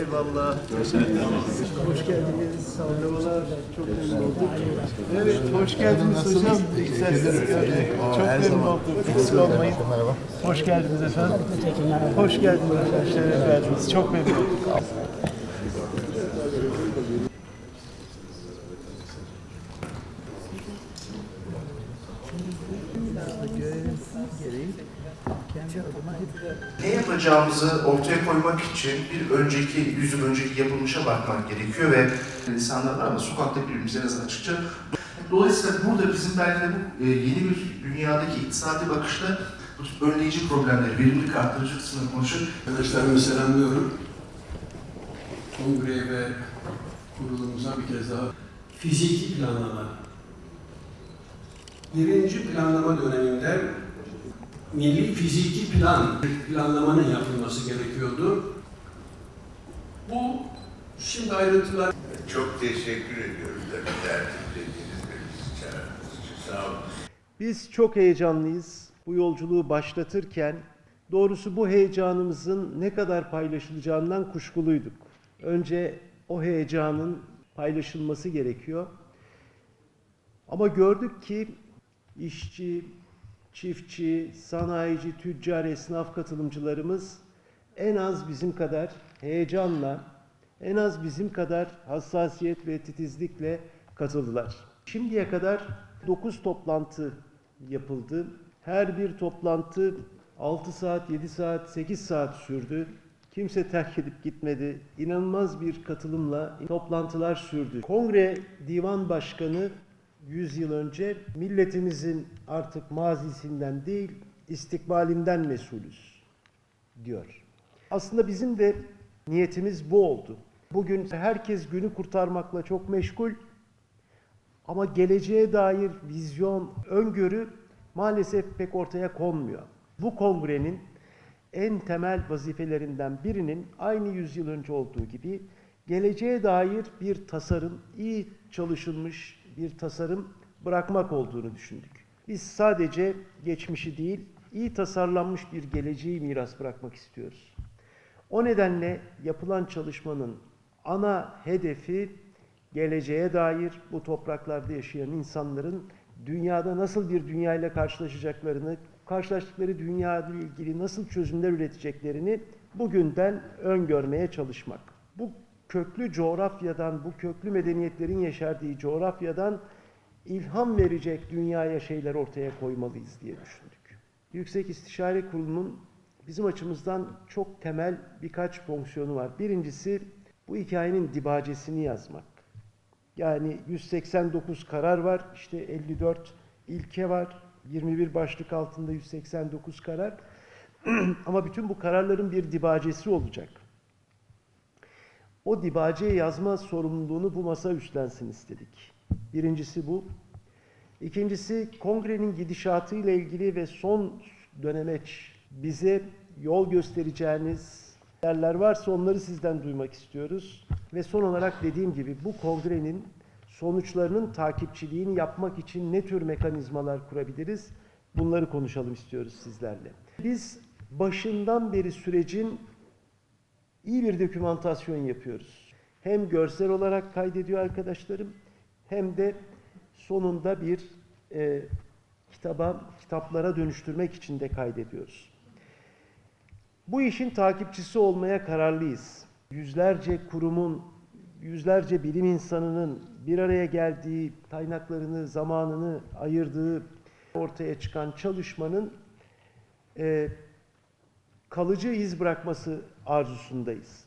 Eyvallah. Hoş geldiniz. Sağolunlar. Çok memnun olduk. Evet, hoş geldiniz hocam. Gördük. Çok memnun olduk. Eksik olmayın. Merhaba. Hoş geldiniz efendim. Hoş geldiniz efendim. Şeref verdiniz. Çok memnun olduk. Ne yapacağımızı ortaya koymak için bir önceki, yüz yıl önceki yapılmışa bakmak gerekiyor ve insanlar var ama sokakta birbirimize nasıl açıkça. Dolayısıyla burada bizim belki de bu e, yeni bir dünyadaki iktisadi bakışta bu tip önleyici problemleri, verimlilik arttırıcı kısmını konuşup Arkadaşlarımı selamlıyorum. Kongreye ve kurulumuza bir kez daha fiziki planlama. Birinci planlama döneminde milli fiziki plan planlamanın yapılması gerekiyordu. Bu şimdi ayrıntılar Çok teşekkür ediyorum da bir tertiplediniz ve bizi. Sağ olun. Biz çok heyecanlıyız. Bu yolculuğu başlatırken doğrusu bu heyecanımızın ne kadar paylaşılacağından kuşkuluyduk. Önce o heyecanın paylaşılması gerekiyor. Ama gördük ki işçi, çiftçi, sanayici, tüccar, esnaf katılımcılarımız en az bizim kadar heyecanla, en az bizim kadar hassasiyet ve titizlikle katıldılar. Şimdiye kadar 9 toplantı yapıldı. Her bir toplantı 6 saat, 7 saat, 8 saat sürdü. Kimse terk edip gitmedi. İnanılmaz bir katılımla toplantılar sürdü. Kongre Divan Başkanı 100 yıl önce milletimizin artık mazisinden değil istikbalinden mesulüz diyor. Aslında bizim de niyetimiz bu oldu. Bugün herkes günü kurtarmakla çok meşgul ama geleceğe dair vizyon, öngörü maalesef pek ortaya konmuyor. Bu kongrenin en temel vazifelerinden birinin aynı yüzyıl önce olduğu gibi geleceğe dair bir tasarım, iyi çalışılmış bir tasarım bırakmak olduğunu düşündük. Biz sadece geçmişi değil, iyi tasarlanmış bir geleceği miras bırakmak istiyoruz. O nedenle yapılan çalışmanın ana hedefi geleceğe dair bu topraklarda yaşayan insanların dünyada nasıl bir dünya ile karşılaşacaklarını, karşılaştıkları dünya ile ilgili nasıl çözümler üreteceklerini bugünden öngörmeye çalışmak. Bu köklü coğrafyadan, bu köklü medeniyetlerin yaşardığı coğrafyadan ilham verecek dünyaya şeyler ortaya koymalıyız diye düşündük. Yüksek İstişare Kurulu'nun bizim açımızdan çok temel birkaç fonksiyonu var. Birincisi bu hikayenin dibacesini yazmak. Yani 189 karar var, işte 54 ilke var, 21 başlık altında 189 karar. Ama bütün bu kararların bir dibacesi olacak. O dibaceye yazma sorumluluğunu bu masa üstlensin istedik. Birincisi bu. İkincisi kongrenin gidişatıyla ilgili ve son dönemeç bize yol göstereceğiniz yerler varsa onları sizden duymak istiyoruz. Ve son olarak dediğim gibi bu kongrenin sonuçlarının takipçiliğini yapmak için ne tür mekanizmalar kurabiliriz? Bunları konuşalım istiyoruz sizlerle. Biz başından beri sürecin iyi bir dokümantasyon yapıyoruz. Hem görsel olarak kaydediyor arkadaşlarım hem de sonunda bir e, kitaba, kitaplara dönüştürmek için de kaydediyoruz. Bu işin takipçisi olmaya kararlıyız. Yüzlerce kurumun, yüzlerce bilim insanının bir araya geldiği, kaynaklarını, zamanını ayırdığı ortaya çıkan çalışmanın e, kalıcı iz bırakması arzusundayız.